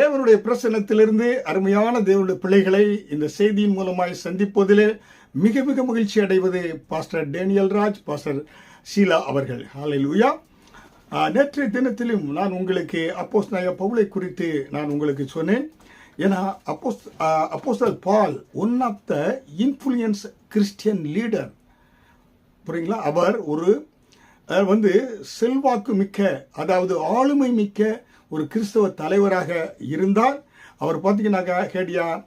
தேவனுடைய பிரசன்னத்திலிருந்து அருமையான தேவனுடைய பிள்ளைகளை இந்த செய்தியின் மூலமாய் சந்திப்பதிலே மிக மிக மகிழ்ச்சி அடைவது pastor Daniel Raj pastor Sheela அவர்கள். ஹalleluya உயா நேற்றைய தினத்திலும் நான் உங்களுக்கு அப்போஸ் நாய பவுலை குறித்து நான் உங்களுக்கு சொன்னேன். ஏன்னா அப்போஸ் apostle Paul one of the influence Christian leader புரியுங்களா? அவர் ஒரு வந்து செல்வாக்கு மிக்க அதாவது ஆளுமை மிக்க ஒரு கிறிஸ்தவ தலைவராக இருந்தால் அவர் பார்த்தீங்கன்னாக்கா கேட்டியா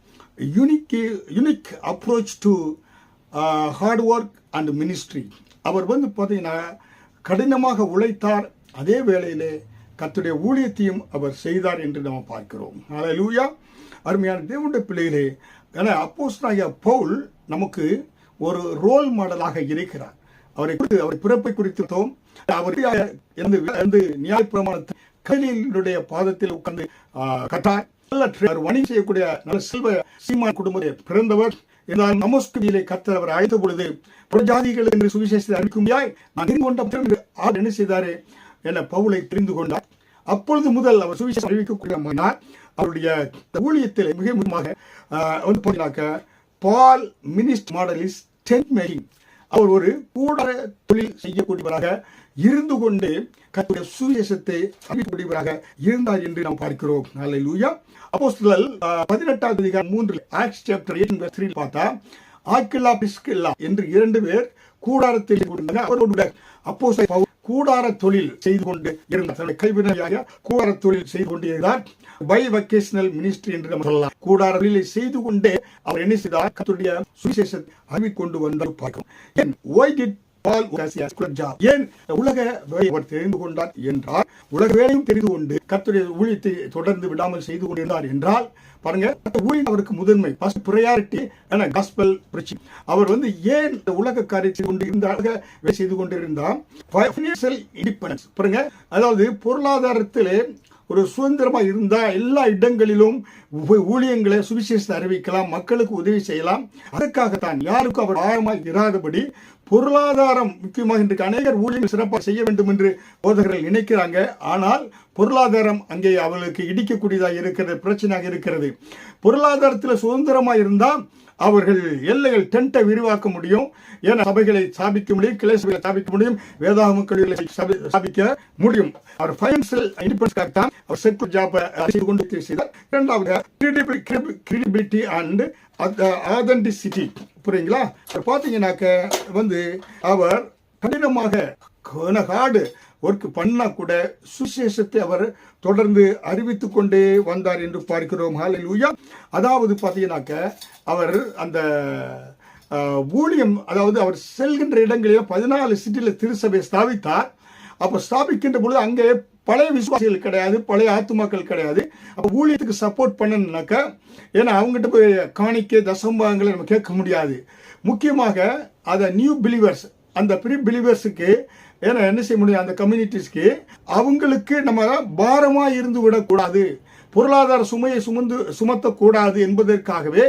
unique unique approach to hard work and ministry அவர் வந்து பார்த்தீங்கன்னா கடினமாக உழைத்தார். அதே வேளையிலே கத்துடைய ஊழியத்தையும் அவர் செய்தார் என்று நாம் பார்க்கிறோம். ஹalleluya அருமையான தேவனுடைய பிள்ளைகளே ஏன்னா அப்போஸ்தலனாகிய பவுல் நமக்கு ஒரு ரோல் மாடலாக இருக்கிறார். அவரை குறித்து அவர் பிறப்பை குறித்தோம் அவர் நியாய இருந்து நியாயப்பிரமாணத்தை கைலினுடைய பாதத்தில் உட்கார்ந்து ஆ, நல்ல tra- வணிகம் செய்யக்கூடிய நல்ல செல்வ சீமான் குடும்பத்தை பிறந்தவர். என்றால் நமஸ்குதியிலே கத்தர் அவர் அழைத்த பொழுது புறஜாதிகள் என்று சுவிசேஷத்தை அறிவிக்கும்படியாய் நான் தெரிந்து கொண்ட பிறகு ஆர் என்ன செய்தாரே என பவுலை தெரிந்து கொண்டார். அப்பொழுது முதல் அவர் சுவிசேஷம் அறிவிக்கக்கூடிய அவருடைய ஊழியத்தில் மிக முக்கியமாக வந்து பார்த்தீங்கன்னாக்க Paul ministry model is tent making அவர் ஒரு கூட தொழில் செய்யக்கூடியவராக இருந்து கொண்டு கத்துடைய சுவிசேஷத்தை அறிவிக்கக்கூடியவராக இருந்தார் என்று நாம் பார்க்கிறோம். நாளை லூயா அப்போஸ்தலர் பதினெட்டாவது அதிகாரம் மூன்று ஆக்ஸ் சாப்டர் எயிட் த்ரீ பார்த்தா ஆக்கில்லா பிஸ்கில்லா என்று இரண்டு பேர் கூடாரத்தில் அவரோட அப்போ கூடார தொழில் செய்து கொண்டு இருந்தார். தன்னுடைய கைவினையாக கூடார தொழில் செய்து கொண்டு இருந்தார். பை வக்கேஷனல் மினிஸ்ட்ரி என்று நம்ம சொல்லலாம். கூடார தொழிலை செய்து கொண்டு அவர் என்ன செய்தார்? கத்துடைய சுவிசேஷத்தை அறிவிக்கொண்டு வந்தார் பார்க்கும் ஏன் ஒய் டிட் ஏன்? உலக அவர் தெரிந்து கொண்டார் என்றால் உலக வேலையும் தெரிந்து கொண்டு கத்துடைய ஊழியத்தை தொடர்ந்து விடாமல் செய்து கொண்டிருந்தார் என்றால் பாருங்க அந்த ஊழியம் அவருக்கு முதன்மை. ஃபர்ஸ்ட் ப்ரையாரிட்டி காஸ்பல் பிரச்சி அவர் வந்து ஏன் இந்த உலக காரியத்தை கொண்டு இந்த செய்து கொண்டிருந்தால் ஃபைனான்சியல் இண்டிபெண்டன்ஸ் பாருங்க அதாவது பொருளாதாரத்திலே ஒரு சுதந்திரமாக இருந்தால் எல்லா இடங்களிலும் ஊழியங்களை சுவிசேஷத்தை அறிவிக்கலாம் மக்களுக்கு உதவி செய்யலாம். அதற்காகத்தான் யாருக்கும் அவர் ஆழமாக இராதபடி பொருளாதாரம் முக்கியமாக இன்றைக்கு அநேகர் ஊழியர்கள் சிறப்பாக செய்ய வேண்டும் என்று போதகர்கள் நினைக்கிறாங்க. ஆனால் பொருளாதாரம் அங்கே அவர்களுக்கு இடிக்கக்கூடியதாக இருக்கிறது பிரச்சனையாக இருக்கிறது. பொருளாதாரத்தில் சுதந்திரமாக இருந்தால் அவர்கள் எல்லைகள் டென்ட்டை விரிவாக்க முடியும். ஏன்னா சபைகளை ஸ்தாபிக்க முடியும் கிளை சபைகளை ஸ்தாபிக்க முடியும் வேதாகம கல்விகளை சபை- ஸ்தாபிக்க முடியும். அவர் ஃபைனான்சியல் இண்டிபெண்டன்ஸ்க்காக தான். அவர் செக்யூர் ஜாப்பை செய்து கொண்டு செய்தார். இரண்டாவது கிரெடிபிலிட்டி அண்ட் ஆதென்டிசிட்டி புரியுங்களா? பார்த்தீங்கன்னாக்க வந்து அவர் கடினமாக கனகாடு ஒர்க் பண்ணா கூட சுசேஷத்தை அவர் தொடர்ந்து அறிவித்து கொண்டே வந்தார் என்று பார்க்கிறோம். ஹாலூயா அதாவது பார்த்தீங்கன்னாக்க அவர் அந்த ஊழியம் அதாவது அவர் செல்கின்ற இடங்களில் பதினாலு சிட்டியில் திருசபை ஸ்தாபித்தார். அப்போ ஸ்தாபிக்கின்ற பொழுது அங்கே பழைய விசுவாசிகள் கிடையாது பழைய ஆத்துமாக்கள் கிடையாது. அப்போ ஊழியத்துக்கு சப்போர்ட் பண்ணணும்னாக்கா ஏன்னா அவங்ககிட்ட போய் காணிக்க தசம்பாங்களை நம்ம கேட்க முடியாது. முக்கியமாக அதை நியூ பிலீவர்ஸ் அந்த ப்ரீ பிலீவர்ஸுக்கு ஏன்னா என்ன செய்ய முடியும்? அந்த கம்யூனிட்டிஸ்க்கு அவங்களுக்கு நம்ம பாரமாக இருந்து விடக்கூடாது. பொருளாதார சுமையை சுமந்து சுமத்தக்கூடாது என்பதற்காகவே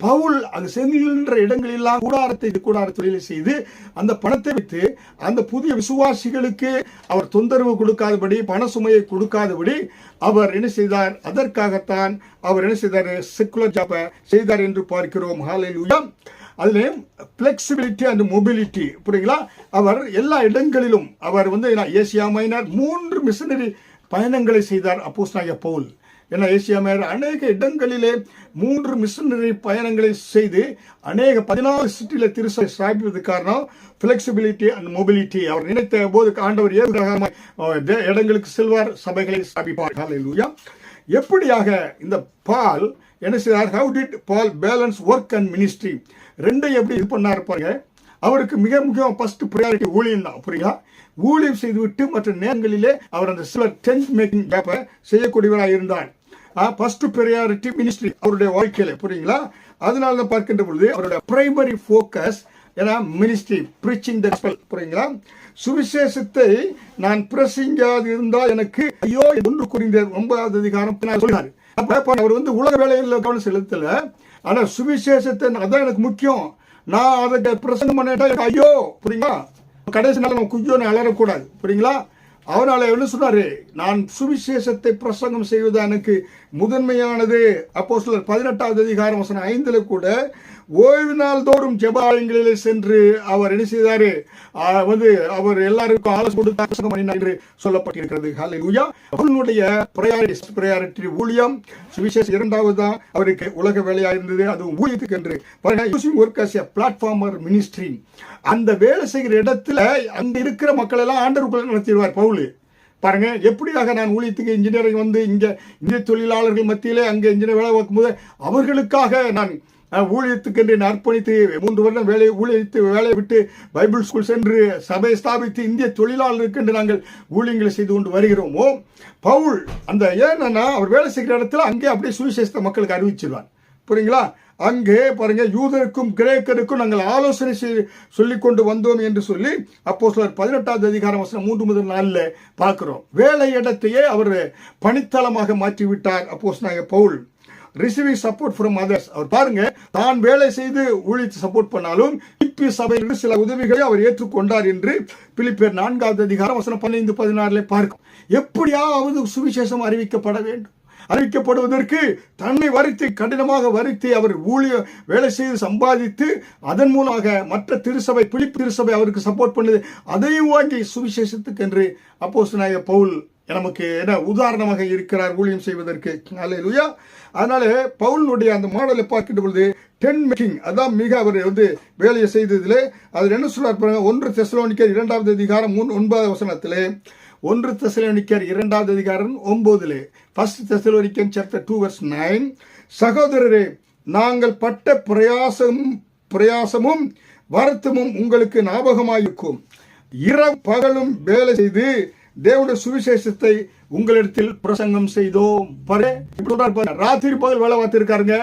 பவுல் அது செல்கின்ற இடங்களெல்லாம் கூடாரத்தை கூடார தொழிலை செய்து அந்த பணத்தை வைத்து அந்த புதிய விசுவாசிகளுக்கு அவர் தொந்தரவு கொடுக்காதபடி பண சுமையை கொடுக்காதபடி அவர் என்ன செய்தார்? அதற்காகத்தான் அவர் என்ன செய்தார்? செக்குலர் ஜாப்பை செய்தார் என்று பார்க்கிறோம். ஹalleluya அதுலேயும் ஃப்ளெக்சிபிலிட்டி அண்ட் மொபிலிட்டி புரியுங்களா? அவர் எல்லா இடங்களிலும் அவர் வந்து என்ன, ஏசியா மைனர் மூன்று மிஷினரி பயணங்களை செய்தார் அப்போஸ் பவுல். ஏன்னா ஏசியா மைனர் அநேக இடங்களிலே மூன்று மிஷினரி பயணங்களை செய்து அநேக பதினாறு சிட்டியில் திருசை ஸ்தாபிப்பது காரணம் ஃப்ளெக்சிபிலிட்டி அண்ட் மொபிலிட்டி அவர் நினைத்த போது ஆண்டவர் ஏதுரகமாய் இடங்களுக்கு செல்வார் சபைகளை ஸ்தாபிப்பார். ஹalleluya எப்படியாக இந்த பால் என்ன செய்தார்? How did Paul balance work and ministry ரெண்டையும் எப்படி இது பண்ணார் பாருங்க. அவருக்கு மிக முக்கியம் ஃபர்ஸ்ட் ப்ரையாரிட்டி ஊழியம் தான் புரியுங்களா ஊழியம் செய்துவிட்டு மற்ற நேரங்களிலே அவர் அந்த சில டென்ட் மேக்கிங் கேப்பை செய்யக்கூடியவராக இருந்தார். ஃபர்ஸ்ட் ப்ரையாரிட்டி மினிஸ்ட்ரி அவருடைய வாழ்க்கையில் புரியுங்களா? அதனால தான் பார்க்கின்ற பொழுது அவருடைய பிரைமரி ஃபோக்கஸ் ஏன்னா மினிஸ்ட்ரி ப்ரீச்சிங் த புரியுங்களா? சுவிசேஷத்தை நான் பிரசிங்காது இருந்தால் எனக்கு ஐயோ ஒன்று குறிந்த ஒன்பதாவது அதிகாரம் சொல்கிறார் அப்போ அவர் வந்து உலக வேலையில் கவனம் செலுத்தல. ஆனா சுவிசேஷத்தை அதான் எனக்கு முக்கியம். நான் அதை பிரசங்கம் பண்ணிட்டா ஐயோ புரியுங்களா? கடைசி நாள் நம்ம குய்யோன்னு அலறக்கூடாது புரியுங்களா? அவனால் என்ன சொன்னார்? நான் சுவிசேஷத்தை பிரசங்கம் செய்வது எனக்கு முதன்மையானது. அப்போ சிலர் பதினெட்டாவது அதிகாரம் வசனம் ஐந்தில் கூட ஓய்வு நாள் தோறும் ஜெபாலயங்களிலே சென்று அவர் என்ன செய்தாரு? வந்து அவர் எல்லாருக்கும் ஆலோசனை கொடுத்து பிரசங்கம் பண்ணினார் என்று சொல்லப்பட்டிருக்கிறது. ஹalleluya. அவனுடைய ப்ரையாரிட்டி ப்ரையாரிட்டி ஊழியம் சுவிசேஷம் இரண்டாவது தான் அவருக்கு உலக வேலையாக இருந்தது. அது ஊழியத்துக்கு என்று work as a platform for ministry அந்த வேலை செய்கிற இடத்துல அங்க இருக்கிற மக்கள் எல்லாம் ஆண்டருக்குள்ள நடத்திடுவார் பவுல். பாருங்க எப்படியாக நான் ஊழியத்துக்கு இன்ஜினியரிங் வந்து இங்கே இந்திய தொழிலாளர்கள் மத்தியிலே அங்கே இன்ஜினியர் வேலை பார்க்கும்போது அவர்களுக்காக நான் நான் ஊழியத்துக்கு என்று நான் அர்ப்பணித்து மூன்று வருடம் வேலை ஊழியத்து வேலையை விட்டு பைபிள் ஸ்கூல் சென்று சபை ஸ்தாபித்து இந்திய தொழிலாளருக்கு என்று நாங்கள் ஊழியங்களை செய்து கொண்டு வருகிறோமோ. பவுல் அந்த ஏன்னா அவர் வேலை செய்கிற இடத்துல அங்கே அப்படியே சுவிசேஷத்தை மக்களுக்கு அறிவிச்சிருவார். புரியுங்களா? அங்கே பாருங்க யூதருக்கும் கிரேக்கருக்கும் நாங்கள் ஆலோசனை செய்து சொல்லிக் கொண்டு வந்தோம் என்று சொல்லி அப்போ சிலர் பதினெட்டாவது அதிகாரம் வசனம் மூன்று முதல் நாளில் பார்க்கிறோம். வேலை இடத்தையே அவர் பணித்தளமாக மாற்றி விட்டார் சொன்னாங்க பவுல். ரிசீவிங் சப்போர்ட் ஃப்ரம் அதர்ஸ் அவர் பாருங்க தான் வேலை செய்து ஊழித்து சப்போர்ட் பண்ணாலும் இப்பி சபையில் சில உதவிகளை அவர் ஏற்றுக்கொண்டார் என்று பிலிப்பியர் நான்காவது அதிகாரம் வசனம் பதினைந்து பதினாறுல பார்க்கும். எப்படியாவது சுவிசேஷம் அறிவிக்கப்பட வேண்டும். அறிவிக்கப்படுவதற்கு தன்னை வருத்தி கடினமாக வருத்தி அவர் ஊழிய வேலை செய்து சம்பாதித்து அதன் மூலமாக மற்ற திருசபை பிலிப்பு திருசபை அவருக்கு சப்போர்ட் பண்ணுது. அதையும் வாங்கி சுவிசேஷத்துக்கு என்று அப்போஸ்தலனாகிய பவுல் நமக்கு என்ன உதாரணமாக இருக்கிறார் ஊழியம் செய்வதற்கு. அல்லேலூயா அதனால பவுலினுடைய அந்த மாடலை பார்க்கின்ற பொழுது டென் மேக்கிங் அதான் மிக அவர் வந்து வேலையை செய்ததில் அதில் என்ன சொல்றார் பாருங்க ஒன்று தெசலோனிக்கர் இரண்டாவது அதிகாரம் மூணு ஒன்பதாவது வசனத்திலே ஒன்று தெசலோனிக்கர் இரண்டாவது அதிகாரம் ஒன்பதிலே first Thessalonian chapter two verse nine சகோதரரே நாங்கள் பட்ட பிரயாசம் பிரயாசமும் வருத்தமும் உங்களுக்கு ஞாபகமாயிருக்கும். இரவு பகலும் வேலை செய்து தேவனுடைய சுவிசேஷத்தை உங்களிடத்தில் பிரசங்கம் செய்தோம். பாரு இப்படி பாரு. ராத்திரி பகல் வேலை பார்த்திருக்காருங்க.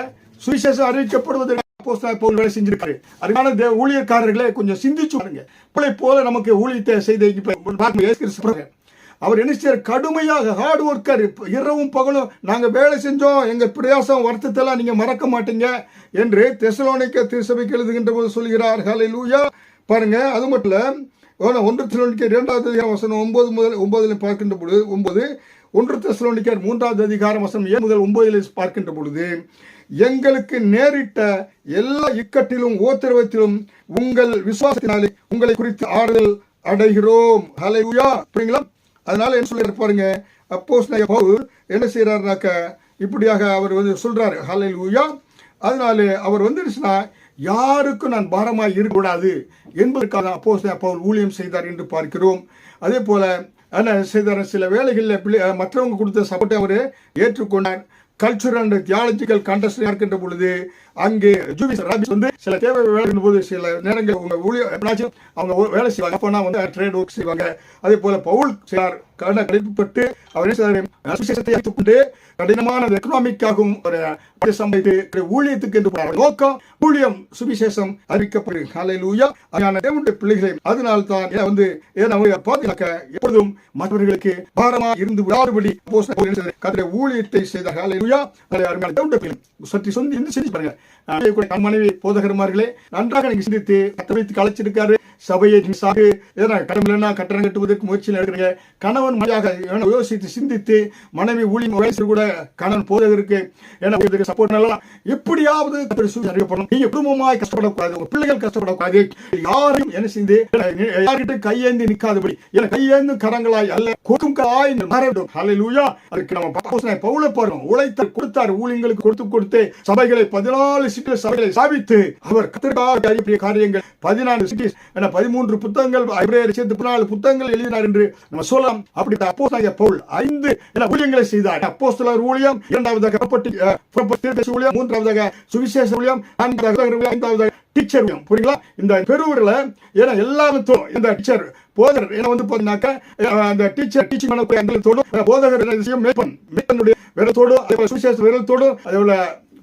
சுவிசேஷம் அறிவிக்கப்படுவது அப்போஸ்தலர் பவுல் வேலை செஞ்சிருக்காரு. அதுக்கான தேவ ஊழியக்காரர்களே கொஞ்சம் சிந்திச்சு பாருங்க. பிள்ளை போல நமக்கு ஊழியத்தை செய்த இப்ப பார்க்க இயேசு கிறிஸ்து அவர் என்ன செய்யறார் கடுமையாக ஹார்ட் ஒர்க்கர் இரவும் பகலும் நாங்கள் வேலை செஞ்சோம். எங்கள் பிரயாசம் வருத்தத்தெல்லாம் நீங்கள் மறக்க மாட்டீங்க என்று தெசலோனிக்க திருசபைக்கு எழுதுகின்ற போது சொல்கிறார். ஹalleluya பாருங்க அது மட்டும் இல்ல ஒன்று தெசலோனிக்கர் இரண்டாவது அதிகாரம் வசனம் ஒன்பது முதல் ஒன்பதில் பார்க்கின்ற பொழுது ஒன்பது ஒன்று தெசலோனிக்கர் மூன்றாவது அதிகாரம் வசனம் ஏழு முதல் ஒன்பதில் பார்க்கின்ற பொழுது எங்களுக்கு நேரிட்ட எல்லா இக்கட்டிலும் ஓத்திரவத்திலும் உங்கள் விசுவாசத்தினாலே உங்களை குறித்து ஆறுதல் அடைகிறோம். ஹalleluya புரியுங்களா? அதனால என்ன சொல்லி பாருங்க அப்போஸ் பவுல் என்ன செய்யறாருனாக்க இப்படியாக அவர் வந்து சொல்றாரு. உயா அதனால அவர் வந்துருச்சுன்னா யாருக்கும் நான் பாரமாய் இருக்கக்கூடாது என்பதற்காக அப்போ பவுல் ஊழியம் செய்தார் என்று பார்க்கிறோம். அதே போல ஆனால் செய்தார்? சில வேலைகளில் பிள்ளை மற்றவங்க கொடுத்த சப்போர்ட்டை அவர் ஏற்றுக்கொண்டார். கல்ச்சுரல் அண்ட் தியாலஜிக்கல் கண்டஸ்ட் இருக்கின்ற பொழுது அங்கே ஜூபிஸ் ராபிஸ் வந்து சில தேவை வேலை போது சில நேரங்கள் உங்க ஊழியர் எப்பனாச்சும் அவங்க வேலை செய்வாங்க. அப்போனா வந்து ட்ரேட் ஒர்க் செய்வாங்க. அதே போல பவுல் செய்யார் கடன கடிப்பட்டு அவர் என்ன கடினமான எக்கனாமிக்காகவும் ஒரு பணி ஊழியத்துக்கு என்று நோக்கம் ஊழியம் சுவிசேஷம் அறிவிக்கப்படுகிறது. காலையில் அதான தேவனுடைய பிள்ளைகளை அதனால் தான் வந்து ஏன் பாதுகாக்க எப்பொழுதும் மற்றவர்களுக்கு பாரமா இருந்து விடாதபடி கத்திர ஊழியத்தை செய்த காலையில் ஊயா அதை அருமையான தேவனுடைய பிள்ளை சற்று சொந்தி இருந்து செஞ்சு பாருங்க. மனைவி போதகர்மார்களே நன்றாக நீங்க சிந்தித்து கத்த வைத்து கலைச்சிருக்காரு சபையை நீ சாகு. ஏன்னா கட்டணம் கட்டுவதற்கு முயற்சியில் எடுக்கிறீங்க கணவன் மனையாக ஏன்னா யோசித்து சிந்தித்து மனைவி ஊழியம் வயசு கூட கணவன் போதகருக்கு ஏன்னா இதுக்கு சப்போர்ட் நல்லா எப்படியாவது அறியப்படணும். சுவிசேஷம் நீங்க குடும்பமாய் கஷ்டப்படக்கூடாது. உங்க பிள்ளைகள் கஷ்டப்படக்கூடாது. யாரையும் என்ன செய்து? யார்கிட்ட கையேந்தி நிற்காதபடி ஏன்னா கையேந்து கரங்களாய் அல்ல கொடுக்கும் காய் மாறிவிடும். வேண்டும் ஹalleluya அதுக்கு நம்ம அப்போஸ்தலனாகிய பவுல பாருங்க. உழைத்தார் கொடுத்தார் ஊழியங்களுக்கு கொடுத்து கொடுத்து சபைகளை பதினாலு சிட்டி சபைகளை சாவித்து அவர் கத்திற்காக அறியக்கூடிய காரியங்கள் பதினாலு சிட்டி என பதிமூன்று புத்தகங்கள் ஐபிரேயர் சேர்த்து பதினாலு புத்தகங்கள் எழுதினார் என்று நம்ம சொல்லலாம். அப்படி அப்போ பவுல் ஐந்து என ஊழியங்களை செய்தார். அப்போ சிலர் ஊழியம் இரண்டாவதாக புறப்பட்டு, ஊழியம் மூன்றாவதாக சுவிசேஷ ஊழியம் நான்காவதாக ஐந்தாவதாக டீச்சர் புரியுங்களா இந்த பெருவூர்ல ஏன்னா எல்லாத்தும் இந்த டீச்சர் போதர் ஏன்னா வந்து பார்த்தீங்கன்னாக்கா அந்த டீச்சர் டீச்சிங் பண்ணக்கூடிய அந்த போதகர் என்ன விஷயம் மேற்பன் மேற்பனுடைய விரலத்தோடும் அதே போல சுவிசேஷ விரலத்தோடும் அதே போல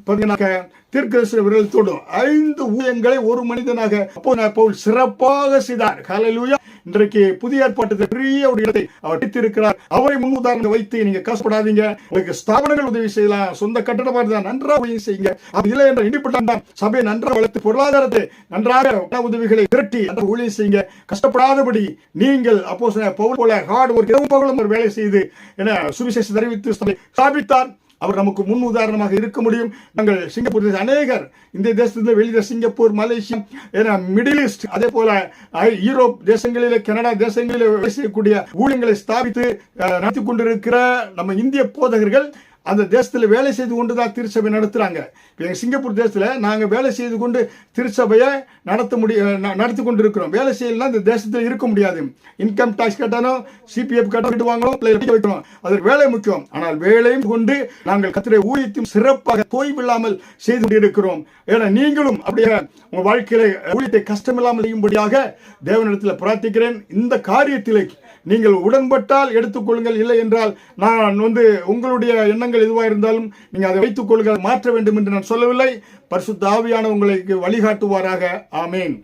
பார்த்தீங்கன்னாக்க தீர்க்கதரிசி விரலத்தோடும் ஐந்து ஊழியங்களை ஒரு மனிதனாக அப்போ பவுல் சிறப்பாக செய்தார். காலையிலூயா இன்றைக்கு புதிய ஏற்பாட்டத்தில் பெரிய ஒரு இடத்தை அவர் வைத்திருக்கிறார். அவரை முன் உதாரணம் வைத்து நீங்க கஷ்டப்படாதீங்க. உங்களுக்கு ஸ்தாபனங்கள் உதவி செய்யலாம். சொந்த கட்டடமா இருந்தா நன்றாக உதவி செய்யுங்க. அப்படி இல்லை என்ற இண்டிபெண்டா சபையை நன்றாக வளர்த்து பொருளாதாரத்தை நன்றாக உதவிகளை திரட்டி நன்றாக ஊழியம் செய்யுங்க. கஷ்டப்படாதபடி நீங்கள் அப்போ பவுல் போல ஹார்ட் ஒர்க் இரவு பகலும் ஒரு வேலை செய்து என சுவிசேஷம் தெரிவித்து சபை ஸ்தாபித்தார் அவர் நமக்கு முன் உதாரணமாக இருக்க முடியும். நாங்கள் சிங்கப்பூர் அநேகர். இந்த தேசத்திலிருந்து வெளியில சிங்கப்பூர் மலேசியா என மிடில் ஈஸ்ட் அதே போல யூரோப் தேசங்களிலே கனடா தேசங்களிலே செய்யக்கூடிய ஊழியங்களை ஸ்தாபித்து நடத்தி கொண்டிருக்கிற நம்ம இந்திய போதகர்கள் அந்த தேசத்தில் வேலை செய்து கொண்டு தான் திருச்சபை நடத்துகிறாங்க இப்போ எங்கள் சிங்கப்பூர் தேசத்தில் நாங்கள் வேலை செய்து கொண்டு திருச்சபையை நடத்த முடிய ந- நடத்தி கொண்டு இருக்கிறோம் வேலை செய்யலாம் இந்த தேசத்தில் இருக்க முடியாது. இன்கம் டேக்ஸ் கட்டணும் சிபிஎஃப் கட்டிட்டு வாங்கணும் இல்லை வைக்கணும். அதற்கு வேலை முக்கியம். ஆனால் வேலையும் கொண்டு நாங்கள் கத்திரை ஊழியத்தையும் சிறப்பாக தோய்வில்லாமல் செய்து கொண்டிருக்கிறோம். ஏன்னா நீங்களும் அப்படியே உங்கள் வாழ்க்கையில ஊழியத்தை கஷ்டமில்லாமல் செய்யும்படியாக தேவனிடத்தில் பிரார்த்திக்கிறேன். இந்த காரியத்திலே நீங்கள் உடன்பட்டால் எடுத்துக்கொள்ளுங்கள். இல்லை என்றால் நான் வந்து உங்களுடைய எண்ணங்கள் எதுவாக இருந்தாலும் நீங்கள் அதை வைத்துக் கொள்ளுங்கள் மாற்ற வேண்டும் என்று நான் சொல்லவில்லை. பரிசுத்த ஆவியான உங்களுக்கு வழிகாட்டுவாராக. ஆமேன்.